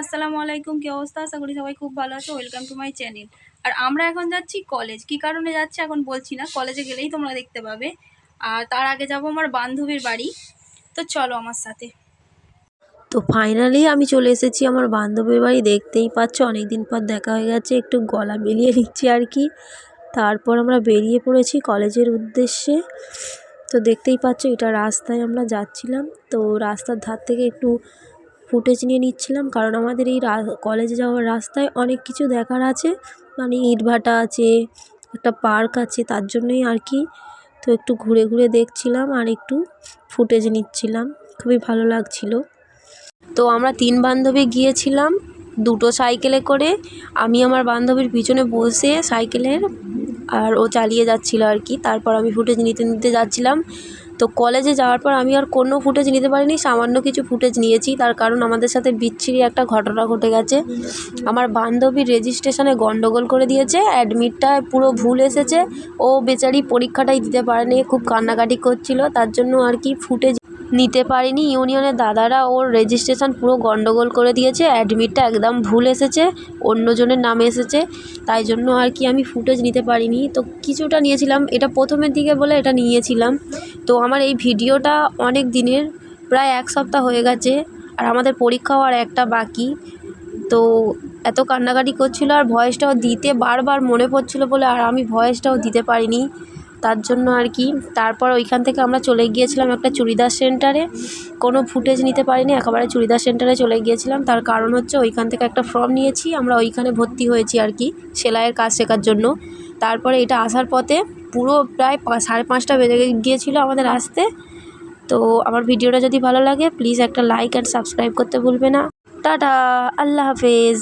আসসালামু আলাইকুম, কী অবস্থা? আশা করি সবাই খুব ভালো আছে। ওয়েলকাম টু মাই চ্যানেল আর আমরা এখন যাচ্ছি কলেজ কি কারণে যাচ্ছি এখন বলছি না। কলেজে গেলেই তোমরা দেখতে পাবে। আর তার আগে যাব আমার বান্ধবীর বাড়ি। তো চলো আমার সাথে। তো ফাইনালি আমি চলে এসেছি আমার বান্ধবীর বাড়ি। দেখতেই পাচ্ছ অনেক দিন পর দেখা হয়ে গেছে। একটু গলা মিলিয়ে নিচ্ছি আর কি। তারপর আমরা বেরিয়ে পড়েছি কলেজের উদ্দেশ্যে। তো দেখতেই পাচ্ছ, এটা রাস্তায় আমরা যাচ্ছিলাম। তো রাস্তার ধার থেকে একটু ফুটেজ নিয়ে নিচ্ছিলাম, কারণ আমাদের এই কলেজে যাওয়ার রাস্তায় অনেক কিছু দেখার আছে। মানে ইটভাটা আছে, একটা পার্ক আছে, তার জন্যই আর কি। তো একটু ঘুরে ঘুরে দেখছিলাম আর একটু ফুটেজ নিচ্ছিলাম। খুবই ভালো লাগছিল। তো আমরা তিন বান্ধবী গিয়েছিলাম, দুটো সাইকেলে করে। আমি আমার বান্ধবীর পিছনে বসে সাইকেলের আর ও চালিয়ে যাচ্ছিল আর কি। তারপর আমি ফুটেজ নিতে নিতে যাচ্ছিলাম। তো কলেজে যাওয়ার পর আমি আর কোনো ফুটেজ নিতে পারিনি, সামান্য কিছু ফুটেজ নিয়েছি। তার কারণ আমাদের সাথে বিচ্ছিরি একটা ঘটনা ঘটে গেছে। আমার বান্ধবীর রেজিস্ট্রেশনে গন্ডগোল করে দিয়েছে অ্যাডমিটটা পুরো ভুল এসেছে। ও বেচারি পরীক্ষাটাই দিতে পারেনি, খুব কান্নাকাটি করছিল। তার জন্য আর কি ফুটেজ নিতে পারিনি। ইউনিয়নের দাদারা ওর রেজিস্ট্রেশন পুরো গন্ডগোল করে দিয়েছে অ্যাডমিটটা একদম ভুল এসেছে, অন্যজনের নামে এসেছে, তাই জন্য আর কি আমি ফুটেজ নিতে পারিনি। তো কিছুটা নিয়েছিলাম, এটা প্রথমের দিকে বলে এটা নিয়েছিলাম। তো আমার এই ভিডিওটা অনেক দিনের, প্রায় এক সপ্তাহ হয়ে গেছে, আর আমাদের পরীক্ষাও আর একটা বাকি। তো এত কান্নাকাটি করছিল আর ভয়েসটাও দিতে বারবার মনে পড়ছিলো বলে আর আমি ভয়েসটাও দিতে পারিনি। তার জন্য আর কি। তারপর ওইখান থেকে আমরা চলে গিয়েছিলাম একটা চুড়িদার সেন্টারে। কোনো ফুটেজ নিতে পারিনি, একেবারে চুড়িদার সেন্টারে চলে গিয়েছিলাম। তার কারণ হচ্ছে ওইখান থেকে একটা ফর্ম নিয়েছি, আমরা ওইখানে ভর্তি হয়েছি আর কি, সেলাইয়ের কাজ শেখার জন্য। তারপরে এটা আসার পথে পুরো প্রায় সাড়ে পাঁচটা বেজে গিয়েছিল আমাদের আসতে। তো আমার ভিডিওটা যদি ভালো লাগে প্লিজ একটা লাইক অ্যান্ড সাবস্ক্রাইব করতে ভুলবে না। টাটা, আল্লাহ হাফেজ।